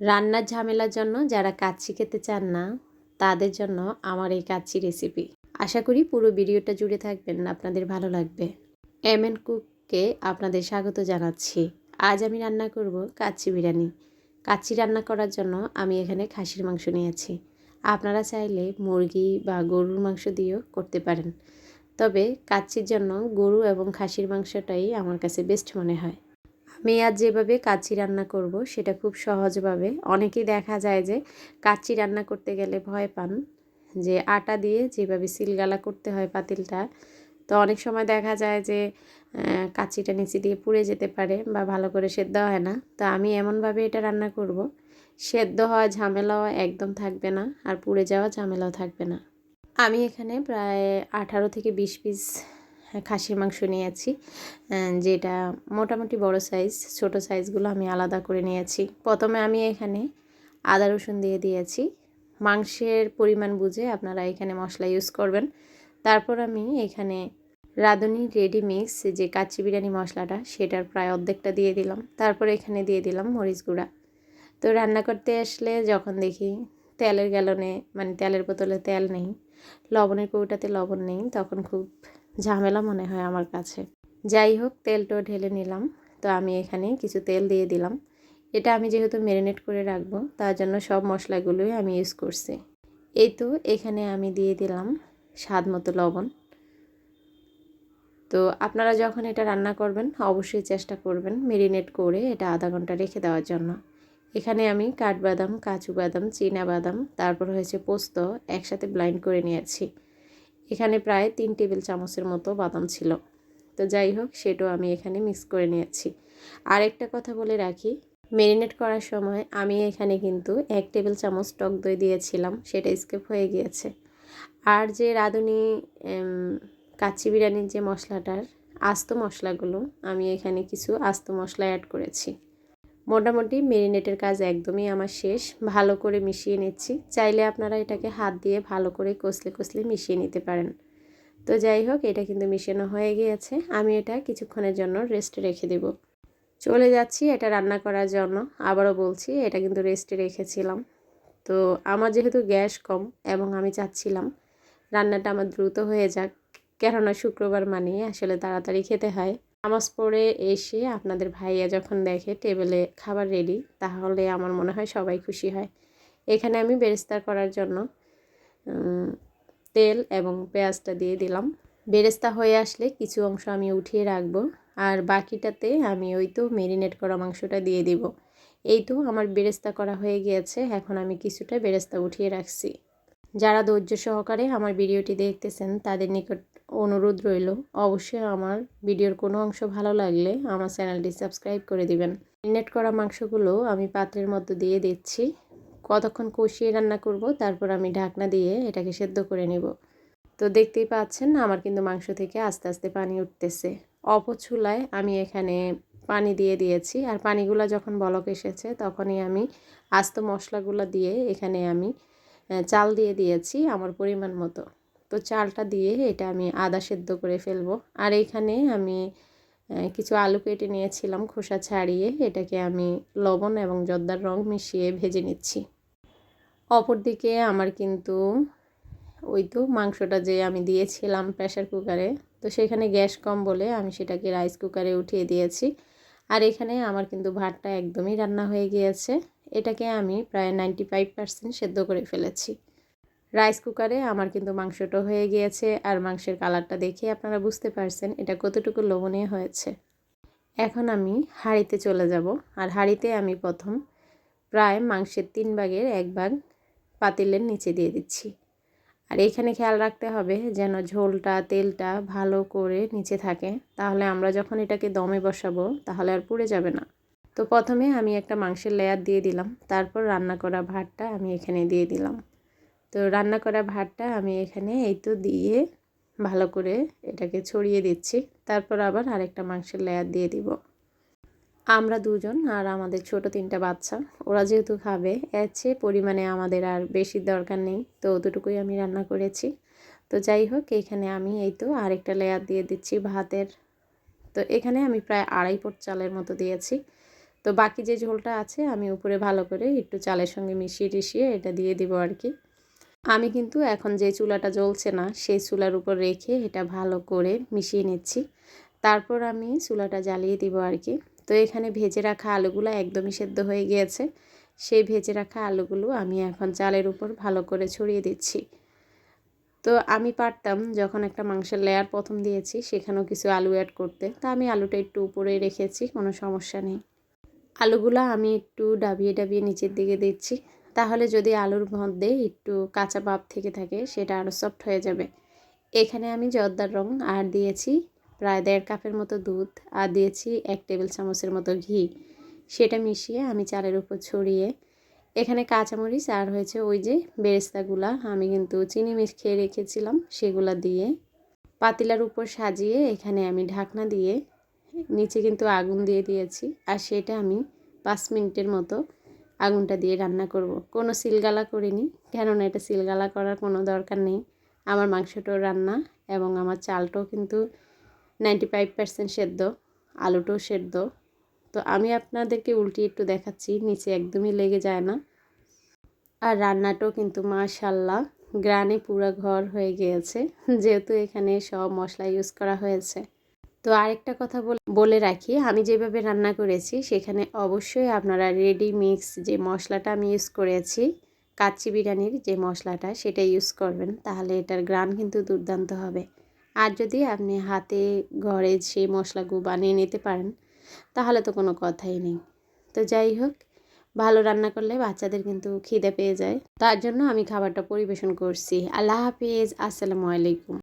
রান্নার ঝামেলার জন্য যারা কাচ্ছি খেতে চান না, তাদের জন্য আমার এই কাচ্ছি রেসিপি আশা করি পুরো ভিডিওটা জুড়ে থাকবেন, আপনাদের ভালো লাগবে। এম এন কুককে আপনাদের স্বাগত জানাচ্ছি। আজ আমি রান্না করব কাচ্চি বিরিয়ানি। কাচ্চি রান্না করার জন্য আমি এখানে খাসির মাংস নিয়েছি। আপনারা চাইলে মুরগি বা গরুর মাংস দিয়েও করতে পারেন। তবে কাচ্চির জন্য গরু এবং খাসির মাংসটাই আমার কাছে বেস্ট মনে হয়। আমি আজ যেভাবে কাচ্চি রান্না করব, সেটা খুব সহজভাবে। অনেকেই দেখা যায় যে কাচ্চি রান্না করতে গেলে ভয় পান যে আটা দিয়ে যেভাবে সিলগালা করতে হয় পাতিলটা। তো অনেক সময় দেখা যায় যে কাচ্চিটা নিচে দিয়ে পুড়ে যেতে পারে বা ভালো করে সেদ্ধ হয় না। তো আমি এমনভাবে এটা রান্না করব, সেদ্ধ হওয়া ঝামেলাও একদম থাকবে না আর পুড়ে যাওয়া ঝামেলাও থাকবে না। আমি এখানে প্রায় আঠারো থেকে বিশ পিস খাসির মাংস নিয়েছি যেটা মোটামুটি বড় সাইজ ছোট সাইজগুলো আমি আলাদা করে নিয়েছি। প্রথমে আমি এখানে আদা রসুন দিয়ে দিয়েছি। মাংসের পরিমাণ বুঝে আপনারা এখানে মশলা ইউজ করবেন। তারপর আমি এখানে রাঁধুনি রেডি মিক্স যে কাচ্চি বিরিয়ানি মশলাটা, সেটার প্রায় অর্ধেকটা দিয়ে দিলাম। তারপর এখানে দিয়ে দিলাম মরিচ গুঁড়া। তো রান্না করতে আসলে যখন দেখি তেলের গ্যালনে মানে তেলের বোতলে তেল নেই, লবণের কৌটাতে লবণ নেই, তখন খুব ঝামেলা মনে হয় আমার কাছে। যাই হোক তেলটাও ঢেলে নিলাম। তো আমি এখানে কিছু তেল দিয়ে দিলাম। এটা আমি যেহেতু ম্যারিনেট করে রাখব, তার জন্য সব মশলাগুলোই আমি ইউজ করছি। এই তো, এখানে আমি দিয়ে দিলাম স্বাদ মতো লবণ। তো আপনারা যখন এটা রান্না করবেন, অবশ্যই চেষ্টা করবেন মেরিনেট করে এটা আধা ঘণ্টা রেখে দেওয়ার জন্য। এখানে আমি কাঠবাদাম কাজু বাদাম চীনা বাদাম তারপর হয়েছে পোস্ত একসাথে ব্লাইন্ড করে নিয়েছি। এখানে প্রায় তিন টেবিল চামচের মতো বাদাম ছিল। তো যাই হোক, সেটাও আমি এখানে মিক্স করে নিয়েছি। আর একটা কথা বলে রাখি মেরিনেট করার সময় আমি এখানে কিন্তু এক টেবিল চামচ টক দই দিয়েছিলাম, সেটা স্কেপ হয়ে গিয়েছে। আর যে রাঁধুনি কাচ্চি বিরিয়ানির যে মশলাটার আস্ত মশলাগুলো, আমি এখানে কিছু আস্ত মশলা অ্যাড করেছি। মোটামুটি মেরিনেটের কাজ একদমই আমার শেষ। ভালো করে মিশিয়ে নিচ্ছি। চাইলে আপনারা এটাকে হাত দিয়ে ভালো করে কষলে কষলে মিশিয়ে নিতে পারেন। তো যাই হোক, এটা কিন্তু মিশানো হয়ে গিয়েছে। আমি এটা কিছুক্ষণের জন্য রেস্টে রেখে দেব। চলে যাচ্ছি এটা রান্না করার জন্য। আবারও বলছি, এটা কিন্তু রেস্টে রেখেছিলাম। তো আমার যেহেতু গ্যাস কম এবং আমি চাচ্ছিলাম, রান্নাটা আমার দ্রুত হয়ে যাক। কেননা শুক্রবার মানে আসলে তাড়াতাড়ি খেতে হয়। নামাজ পড়ে এসে আপনাদের ভাইয়া যখন দেখে টেবিলে খাবার রেডি তাহলে আমার মনে হয় সবাই খুশি হয়। এখানে আমি বেরেস্তা করার জন্য তেল এবং পেঁয়াজটা দিয়ে দিলাম। বেরেস্তা হয়ে আসলে কিছু অংশ আমি উঠিয়ে রাখব, আর বাকিটাতে আমি ওই তো মেরিনেট করা মাংসটা দিয়ে দিব। এই তো আমার বেরেস্তা করা হয়ে গিয়েছে, এখন আমি কিছুটা বেরেস্তা উঠিয়ে রাখছি। যারা ধৈর্য সহকারে আমার ভিডিওটি দেখতেছেন, তাদের নিকট অনুরোধ রইল। অবশ্যই আমার ভিডিওর কোনো অংশ ভালো লাগলে আমার চ্যানেলটি সাবস্ক্রাইব করে দিবেন। মেরিনেট করা মাংসগুলো আমি পাত্রের মধ্যে দিয়ে দিচ্ছি। কতক্ষণ কষিয়ে রান্না করব, তারপর আমি ঢাকনা দিয়ে এটাকে সেদ্ধ করে নেব। তো দেখতেই পাচ্ছেন, আমার কিন্তু মাংস থেকে আস্তে আস্তে পানি উঠতেছে। অপচুলায় আমি এখানে পানি দিয়ে দিয়েছি, আর পানিগুলো যখন বলক এসেছে তখনই আমি আস্ত মশলাগুলো দিয়ে এখানে আমি চাল দিয়ে দিয়েছি আমার পরিমাণ মতো। তো চালটা দিয়ে এটা আমি আদা সেদ্ধ করে ফেলব। আর এখানে আমি কিছু আলু কেটে নিয়েছিলাম খোসা ছাড়িয়ে। এটাকে আমি লবণ এবং জর্দার রং মিশিয়ে ভেজে নিচ্ছি। অপরদিকে আমার কিন্তু ওই তো মাংসটা যে আমি দিয়েছিলাম প্রেশার কুকারে, তো সেখানে গ্যাস কম বলে আমি সেটাকে রাইস কুকারে উঠিয়ে দিয়েছি। আর এখানে আমার কিন্তু ভাতটা একদমই রান্না হয়ে গিয়েছে। এটাকে আমি প্রায় নাইনটি ফাইভ পার্সেন্ট সেদ্ধ করে ফেলেছি। রাইস কুকারে আমার কিন্তু মাংসটা হয়ে গিয়েছে আর মাংসের কালারটা দেখে আপনারা বুঝতে পারছেন এটা কতটুকু লবণীয় হয়েছে। এখন আমি হাঁড়িতে চলে যাব আর হাঁড়িতে আমি প্রথম প্রায় মাংসের তিন ভাগের এক ভাগ পাতিলের নিচে দিয়ে দিচ্ছি। আর এখানে খেয়াল রাখতে হবে যেন ঝোলটা, তেলটা ভালো করে নিচে থাকে। তাহলে আমরা যখন এটাকে দমে বসাবো তাহলে আর পুড়ে যাবে না। তো প্রথমে আমি একটা মাংসের লেয়ার দিয়ে দিলাম। তারপর রান্না করা ভাতটা আমি এখানে দিয়ে দিলাম। তো রান্না করা ভাতটা আমি এখানে এই তো দিয়ে ভালো করে এটাকে ছড়িয়ে দিচ্ছি। তারপর আবার আরেকটা মাংসের লেয়ার দিয়ে দিব। আমরা দুজন আর আমাদের ছোট তিনটা বাচ্চা, ওরা যেহেতু খাবে, এর চেয়ে পরিমাণে আমাদের আর বেশি দরকার নেই, তো অতটুকুই আমি রান্না করেছি। তো যাই হোক, এখানে আমি এই তো আরেকটা লেয়ার দিয়ে দিচ্ছি ভাতের। তো এখানে আমি প্রায় আড়াই পট চালের মতো দিয়েছি। তো বাকি যে ঝোলটা আছে, আমি উপরে ভালো করে একটু চালের সঙ্গে মিশিয়ে টিশিয়ে এটা দিয়ে দিব আর কি। আমি কিন্তু এখন যে চুলাটা জ্বলছে না, সেই চুলার উপর রেখে এটা ভালো করে মিশিয়ে নিচ্ছি। তারপর আমি চুলাটা জ্বালিয়ে দিব আর কি তো এখানে ভেজে রাখা আলুগুলো একদমই সেদ্ধ হয়ে গিয়েছে। সেই ভেজে রাখা আলুগুলো আমি এখন চালের উপর ভালো করে ছড়িয়ে দিচ্ছি। তো আমি পারতাম যখন একটা মাংসের লেয়ার প্রথম দিয়েছি, সেখানেও কিছু আলু অ্যাড করতে। তা আমি আলুটা একটু উপরে রেখেছি, কোনো সমস্যা নেই। আলুগুলো আমি একটু ডাবিয়ে ডাবিয়ে নিচের দিকে দিচ্ছি। তাহলে যদি আলুর মধ্যে একটু কাঁচা ভাব থেকে থাকে, সেটা আরও সফট হয়ে যাবে। এখানে আমি জর্দার রং আর দিয়েছি প্রায় দেড় কাপের মতো দুধ আর দিয়েছি এক টেবিল চামচের মতো ঘি। সেটা মিশিয়ে আমি চালের উপর ছড়িয়ে, এখানে কাঁচামরিচ আর হয়েছে ওই যে বেরেস্তাগুলা, আমি কিন্তু চিনি মিশ খেয়ে রেখেছিলাম, সেগুলা দিয়ে পাতিলার উপর সাজিয়ে এখানে আমি ঢাকনা দিয়ে নিচে কিন্তু আগুন দিয়ে দিয়েছি, আর সেটা আমি পাঁচ মিনিটের মতো আগুনটা দিয়ে রান্না করব। কোনো সিলগালা করিনি, কেননা এটা সিলগালা করার কোনো দরকার নেই। আমার মাংসটাও রান্না এবং আমার চালটাও কিন্তু নাইনটি ফাইভ পার্সেন্ট সেদ্ধ, আলুটাও সেদ্ধ। তো আমি আপনাদেরকে উল্টি একটু দেখাচ্ছি, নিচে একদমই লেগে যায় না। আর রান্নাটাও কিন্তু মাশাল্লাহ গ্রানে পুরো ঘর হয়ে গিয়েছে, যেহেতু এখানে সব মশলা ইউজ করা হয়েছে। তো আরেকটা কথা বলে রাখি, আমি যেভাবে রান্না করেছি সেখানে অবশ্যই আপনারা রেডি মিক্স যে মশলাটা আমি ইউজ করেছি, কাচ্চি বিরিয়ানির যে মশলাটা সেটা ইউজ করবেন, তাহলে এটার গ্রান কিন্তু দুর্দান্ত হবে। আর যদি আপনি হাতে, ঘরে সেই মশলাগুলো বানিয়ে নিতে পারেন, তাহলে তো কোনো কথাই নেই। তো যাই হোক, ভালো রান্না করলে বাচ্চাদের কিন্তু খিদে পেয়ে যায়। তার জন্য আমি খাবারটা পরিবেশন করছি। আল্লাহ হাফিজ, আসসালামু আলাইকুম।